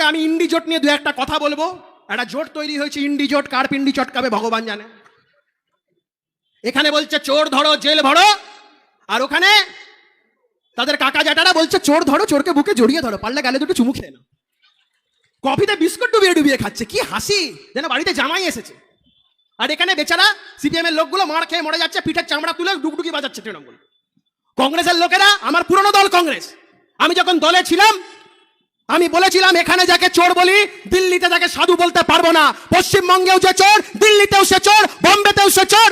আগে আমি ইন্ডি জোট নিয়ে দু একটা কথা বলব। একটা জোট তৈরি হয়েছে, ইন্ডি জোট কার পিন্ডি চটকাবে ভগবান জানে। এখানে বলছে, চোর ধরো, জেল ভরো। আর ওখানে তাদের কাকা জাটারা বলছে, চোর ধরো, চোরকে বুকে জড়িয়ে ধরো, পারলে গালে দুটো চুমু খেয়ে নাও। কফিতে বিস্কুট ডুবিয়ে ডুবিয়ে খাচ্ছে, কি হাসি! যেন বাড়িতে জামাই এসেছে। আর এখানে বেচারা সিপিএম এর লোকগুলো মার খেয়ে মরে যাচ্ছে, পিঠের চামড়া তুলে ডুকডুকি বাজাচ্ছে তৃণমূল। কংগ্রেসের লোকেরা, আমার পুরনো দল কংগ্রেস। আমি যখন দলে ছিলাম আমি বলেছিলাম, এখানে যাকে চোর বলি, দিল্লিতে যাকে সাধু বলতে পারব না। পশ্চিমবঙ্গেও যে চোর, দিল্লিতেও সে চোর, বোম্বেতেও সে চোর।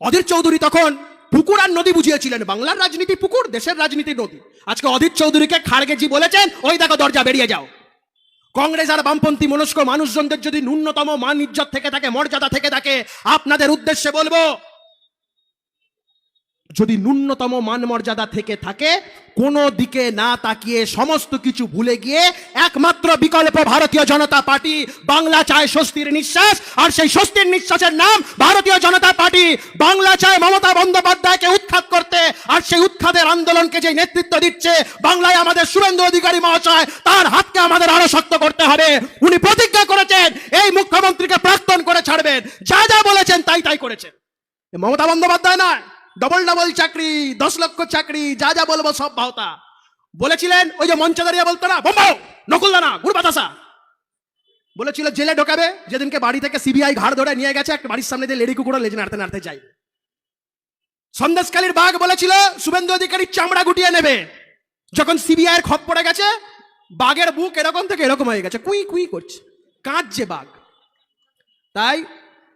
অধীর চৌধুরী তখন পুকুর আর নদী বুঝিয়েছিলেন। বাংলার রাজনীতি পুকুর, দেশের রাজনীতি নদী। আজকে অধীর চৌধুরীকে খাড়গেজি বলেছেন, ওই দেখো, দরজা বেরিয়ে যাও। কংগ্রেস আর বামপন্থী মনস্ক মানুষজনদের যদি ন্যূনতম মান ইজ্জত থেকে থাকে, মর্যাদা থেকে থাকে, আপনাদের উদ্দেশ্যে বলব, যদি ন্যূনতম মান মর্যাদা থেকে থাকে কোনো দিকে না তাকিয়ে সমস্ত কিছু ভুলে গিয়ে একমাত্র বিকল্প ভারতীয় জনতা পার্টি বাংলা চায় স্বস্তির নিঃশ্বাস, আর সেই স্বস্তির নিঃশ্বাসের নাম ভারতীয় জনতা পার্টি বাংলা চায় মমতা বন্দ্যোপাধ্যায়কে উৎখাত করতে, আর সেই উৎখাতের আন্দোলনকে যে নেতৃত্ব দিচ্ছে, বাংলায় আমাদের সুরেন্দ্র অধিকারী মহাশয়, তার হাতকে আমাদের আরও শক্ত করতে হবে। উনি প্রতিজ্ঞা করেছেন, এই মুখ্যমন্ত্রীকে প্রাক্তন করে ছাড়বেন। যা যা বলেছেন তাই তাই করেছেন। মমতা বন্দ্যোপাধ্যায় নয়। ডবল ডবল চাকরি, দশ লক্ষ চাকরি, যা যা বলব সব ভাওতা বলেছিলেন, ওই যে মঞ্চে দাঁড়িয়ে বলতো না বোম্বাও গুড় বাতাসা। বলেছিল, জেলে ঢোকাবে, যেদিনকে বাড়ি থেকে সিবিআই ঘাড় ধরে নিয়ে গেছে, একটা বাড়ির সামনে দিয়ে লেডি কুকুরও লেজে নাড়তে নাড়তে যাই সন্দেশকালীর বাঘ বলেছিল, শুভেন্দু অধিকারীর চামড়া গুটিয়ে নেবে। যখন সিবিআই এর খপ পড়ে গেছে, বাঘের বুক এরকম থেকে এরকম হয়ে গেছে, কুই কুই করছে, কাঁদছে বাঘ। তাই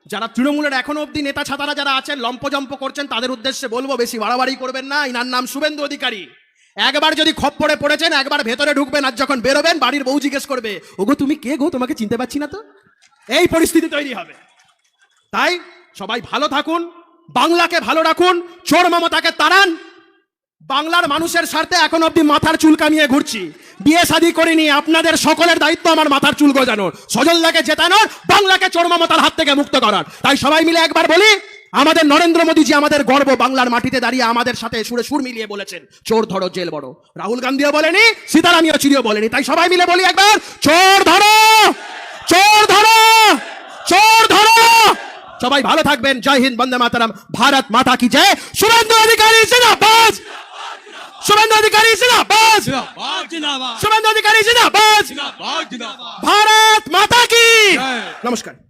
যারা তৃণমূলের এখনও অবধি নেতা ছাতারা যারা আছেন, লম্পজম্প করছেন, তাদের উদ্দেশ্যে বলব বেশি বাড়াবাড়ি করবেন না। ইনার নাম শুভেন্দু অধিকারী। একবার যদি খপ্পরে পড়েছেন, একবার ভেতরে ঢুকবেন আর যখন বেরোবেন, বাড়ির বউ জিজ্ঞেস করবে, ওগো, তুমি কে গো? তোমাকে চিনতে পারছি না তো? এই পরিস্থিতি তৈরি হবে। তাই সবাই ভালো থাকুন, বাংলাকে ভালো রাখুন, চোর মমতাকে তাড়ান। বাংলার মানুষের স্বার্থে এখন অব্দি মাথার চুল কামিয়ে ঘুরছি। বিয়ে শাদী করিনি, আপনাদের সকলের দায়িত্ব আমার মাথার চুল গজানোর। সজলদাকে জেতানোর, বাংলাকে চোর মমতার হাত থেকে মুক্ত করার। তাই সবাই মিলে একবার বলি, আমাদের নরেন্দ্র মোদীজি আমাদের গর্ব, বাংলার মাটিতে দাঁড়িয়ে আমাদের সাথে সুরে সুর মিলিয়ে বলেছেন, চোর ধরো, জেল বড়। রাহুল গান্ধীও বলেনি সীতারাম ইয়েচুরিও বলেনি। তাই সবাই মিলে বলি একবার, চোর ধরো! চোর ধরো! চোর ধরো! সবাই ভালো থাকবেন। জয় হিন্দ, বন্দে মাতারাম। ভারত মাতা কি জয়? শুভেন্দু অধিকারী, জিন্দাবাদ! শুভেন্দু অধিকারী, জিন্দাবাদ! जिंदाबाद। शुभेंदु अधिकारी जिंदाबाद। भारत माता की। नमस्कार।